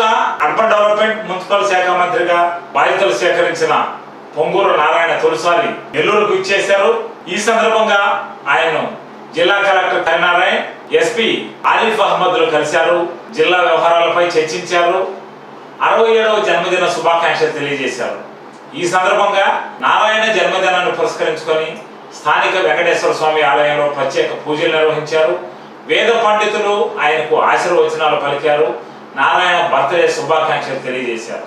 రాష్ట్ర urban development municipal శాఖ మంత్రిగా బాధ్యతలు సేకరించిన పొంగూరు నారాయణ తొలిసారి నెల్లూరుకు ఇచ్చేశారు. ఈ సందర్భంగా ఆయన్ను జిల్లా collector Harinarayana S P Alif అహ్మద్లు కలిశారు. జిల్లా వ్యవహారాలపై చర్చించారు. అరవై ఏడవ జన్మదిన శుభాకాంక్షలు తెలియజేశారు. ఈ సందర్భంగా నారాయణ జన్మదినాన్ని పురస్కరించుకొని స్థానిక వెంకటేశ్వర స్వామి ఆలయంలో ప్రత్యేక పూజలు నిర్వహించారు. వేద పండితులు ఆయనకు ఆశీర్వచనాలు పలికారు. నారాయణ బర్త్డే శుభాకాంక్షలు తెలియజేశారు.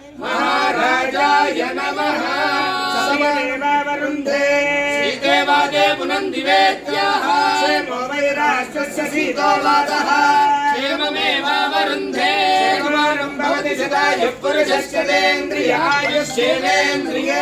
శ్రవణాయ మహారాజాయ నమః సమదేవరుందే శ్రీదేవాదే పునందివేత్యాః క్షేమో వై రాష్ట్రస్య సీతోవాదः క్షేమమేవావరుంధే క్షేమమానం భవతి సదాయ పురుషస్య తేంద్రియాయుష్యేంద్రియే